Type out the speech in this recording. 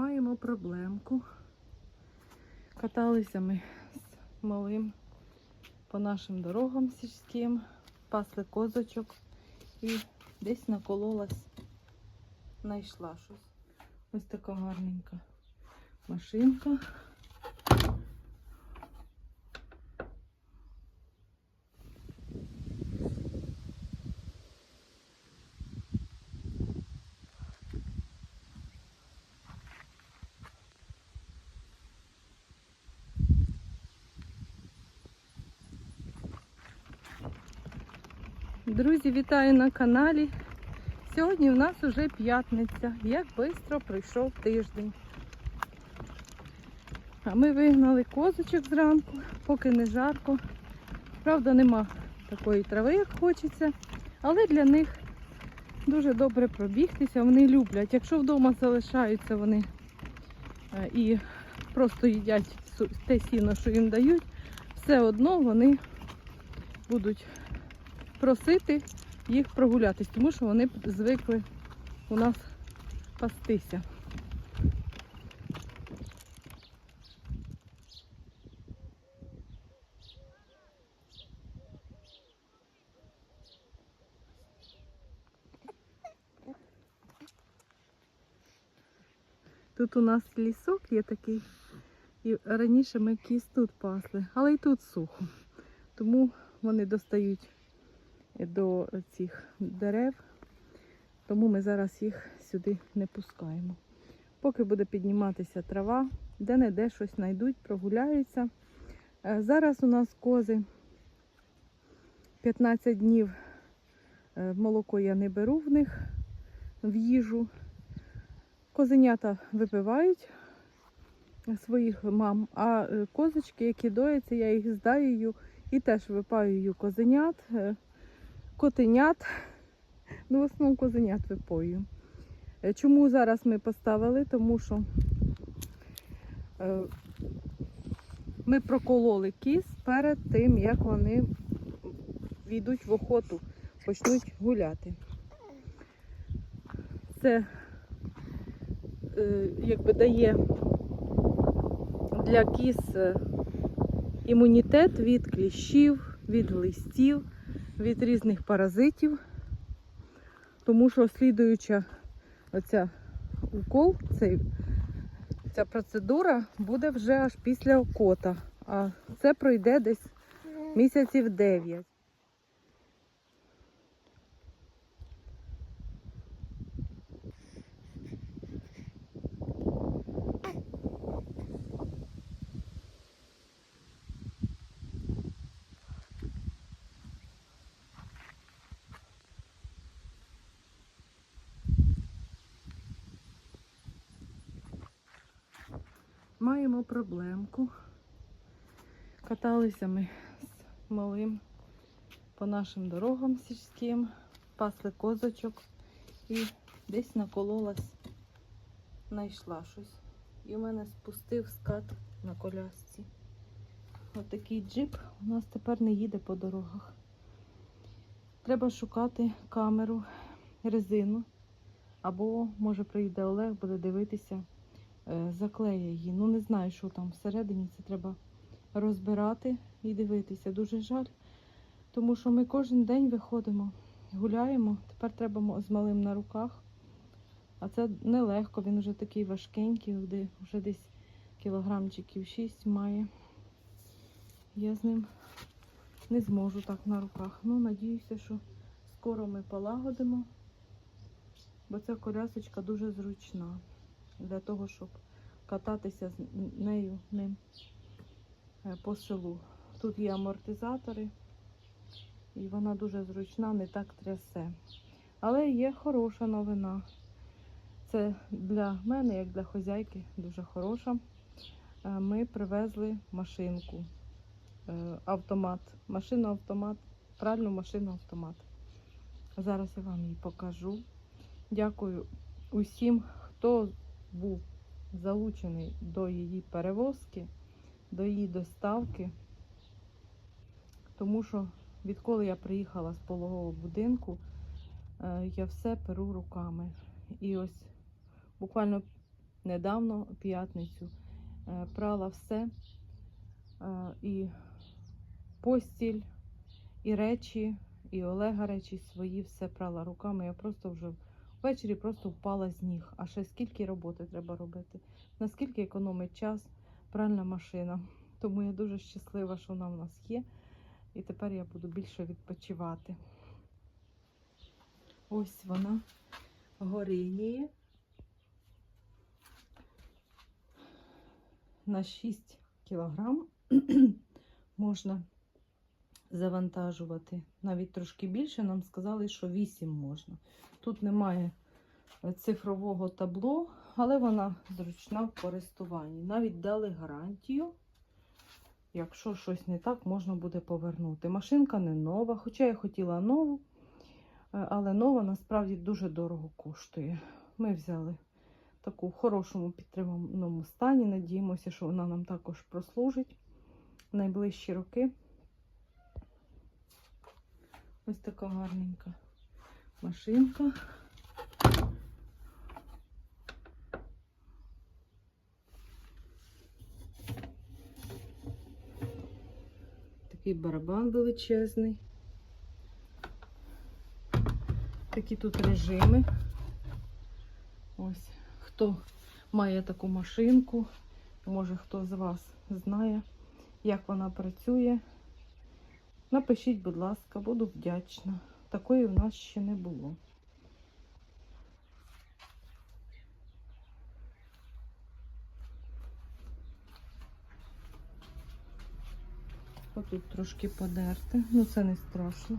Маємо проблемку. Каталися ми з малим по нашим дорогам сільським, пасли козочок і десь накололась, знайшла щось. Ось така гарненька машинка. Друзі, вітаю на каналі. Сьогодні в нас уже п'ятниця. Як швидко пройшов тиждень. А ми вигнали козочок зранку, поки не жарко. Правда, нема такої трави, як хочеться, але для них дуже добре пробігтися. Вони люблять. Якщо вдома залишаються вони е, і просто їдять те сіно, що їм дають, все одно вони будуть просити їх прогулятись, тому що вони звикли у нас пастися. Тут у нас лісок є такий, і раніше ми кіз тут пасли, але і тут сухо. Тому вони достають до цих дерев, тому ми зараз їх сюди не пускаємо. Поки буде підніматися трава, де-не-де щось знайдуть, прогуляються. Е, Зараз у нас кози 15 днів е, молоко я не беру в них в їжу. Козенята випивають своїх мам, а е, козочки, які дояться, я їх здаю і теж випаюю козенят, котенят. Ну, в основному козенят випою. Е, Чому зараз ми поставили? Тому що е, ми прокололи кіз перед тим, як вони війдуть в охоту, почнуть гуляти. Це е, якби дає для кіз імунітет від кліщів, від глистів, від різних паразитів. Тому що слідуюча оця укол, цей, ця процедура буде вже аж після окота. А це пройде десь місяців 9. Маємо проблемку. Каталися ми з малим по нашим дорогам сільським, пасли козочок і десь накололась, знайшла щось. І в мене спустив скат на колясці. Отакий джип у нас тепер не їде по дорогах. Треба шукати камеру, резину. Або, може, прийде Олег, буде дивитися, е, заклеє її. Ну, не знаю, що там всередині. Це треба розбирати і дивитися. Дуже жаль, тому що ми кожен день виходимо, гуляємо. Тепер треба з малим на руках. А це нелегко, він вже такий важкенький, вже десь кілограмчиків 6 має. Я з ним не зможу так на руках. Ну, надіюся, що скоро ми полагодимо, бо ця колясочка дуже зручна для того, щоб кататися з нею ним е, по селу. Тут є амортизатори, і вона дуже зручна, не так трясе. Але є хороша новина. Це для мене, як для хозяйки, дуже хороша. Е, Ми привезли машинку, е, автомат, машину автомат, пральну машину автомат. Зараз я вам її покажу. Дякую усім, хто був залучений до її перевозки, до її доставки. Тому що відколи я приїхала з пологового будинку, е, я все перу руками. І ось буквально недавно, п'ятницю, е, прала все. Е, І постіль, і речі, і Олега речі свої, все прала руками. Я просто вже ввечері просто впала з ніг. А ще скільки роботи треба робити, наскільки економить час пральна машина. Тому я дуже щаслива, що вона в нас є. І тепер я буду більше відпочивати. Ось вона горіє на 6 кілограм можна завантажувати. Навіть трошки більше нам сказали, що 8 можна. Тут немає е, цифрового табло, але вона зручна в користуванні. Навіть дали гарантію. Якщо щось не так, можна буде повернути. Машинка не нова, хоча я хотіла нову, е, але нова насправді дуже дорого коштує. Ми взяли таку в хорошому підтриманому стані. Надіємося, що вона нам також прослужить найближчі роки. Ось така гарненька машинка. Такий барабан величезний. Такі тут режими. Ось хто має таку машинку, може хто з вас знає, як вона працює. Напишіть, будь ласка, буду вдячна. Такої в нас ще не було. Отут трошки подерти, ну це не страшно.